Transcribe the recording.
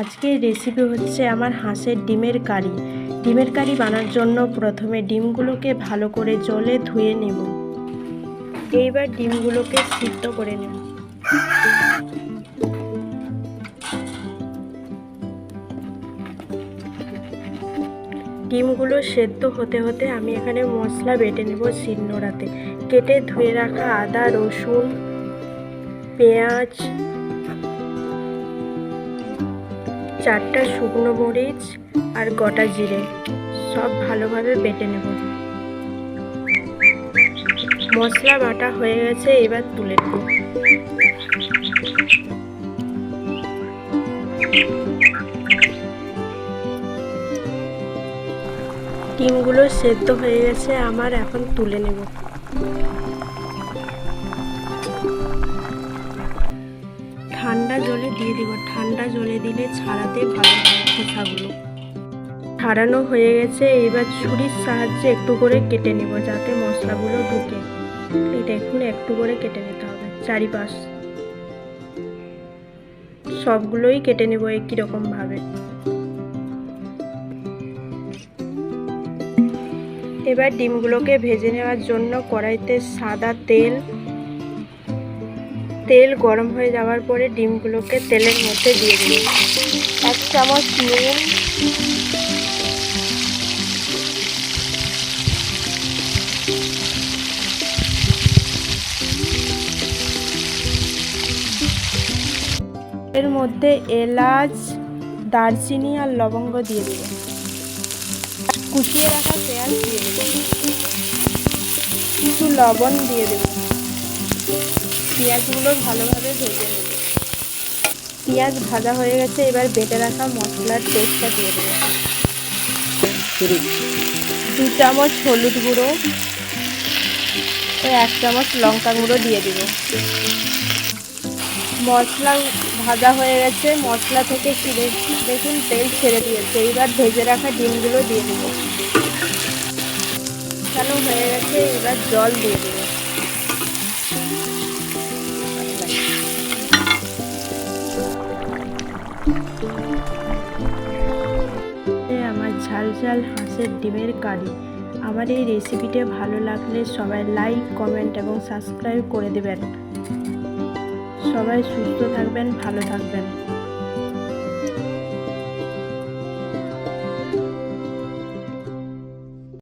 আজকের রেসিপি হচ্ছে আমার হাঁসের ডিমের কারি। ডিমের কারি বানার জন্য প্রথমে ডিমগুলোকে ভালো করে জলে ধুয়ে নেব। এইবার ডিমগুলোকে সিদ্ধ করে নেব। ডিমগুলো সেদ্ধ হতে হতে আমি এখানে মশলা বেটে নেব শিলনোড়াতে। কেটে ধুয়ে রাখা আদা, রসুন, পেঁয়াজ চারটা শুকনো মরিচ আর গোটা জিরে, সব ভালোভাবে বেটে নেব। মশলা বাটা হয়ে গেছে, এবার তুলে নেব। ডিমগুলো সেদ্ধ হয়ে গেছে, আমার এখন তুলে নেব। দিয়ে দিব। ঠান্ডা জলে দিলে ছাড়াতে ভালো হয় খোসাগুলো। ছাড়ানো হয়ে গেছে, এবার ছুরির সাহায্যে একটু করে কেটে নেব যাতে মশলাগুলো ঢুকে। এই দেখুন, একটু করে কেটে নিতে হবে, চারিপাশ। সবগুলোই কেটে নেব একই রকম ভাবে। এবার ডিমগুলোকে ভেজে নেওয়ার জন্য কড়াইতে সাদা তেল তেল গরম হয়ে যাওয়ার পরে ডিমগুলোকে তেলের মধ্যে দিয়ে দিন এক চামচ নুন। এর মধ্যে এলাচ, দারচিনি আর লবঙ্গ দিয়ে দেব কুচিয়ে রাখা পেঁয়াজ দিয়ে দেব কিছু লবণ দিয়ে দেব পেঁয়াজগুলো ভালোভাবে ভেজে নেব। পেঁয়াজ ভাজা হয়ে গেছে, এবার বেটে রাখা মশলার পেস্টটা দিয়ে দেবো। দু চামচ হলুদ গুঁড়ো ও এক চামচ লঙ্কা গুঁড়ো দিয়ে দিব। মশলা ভাজা হয়ে গেছে, মশলা থেকে ছিঁড়ে, দেখুন তেল ছেড়ে দিয়েছে এবার ভেজে রাখা ডিমগুলো দিয়ে দেবো। কেন হয়ে গেছে, এবার জল দিয়ে দেবো। আমার ঝাল ঝাল হাঁসের ডিমের কারি। আমার এই রেসিপিটা ভালো লাগলে সবাই লাইক কমেন্ট এবং সাবস্ক্রাইব করে দেবেন। সবাই সুস্থ থাকবেন, ভালো থাকবেন।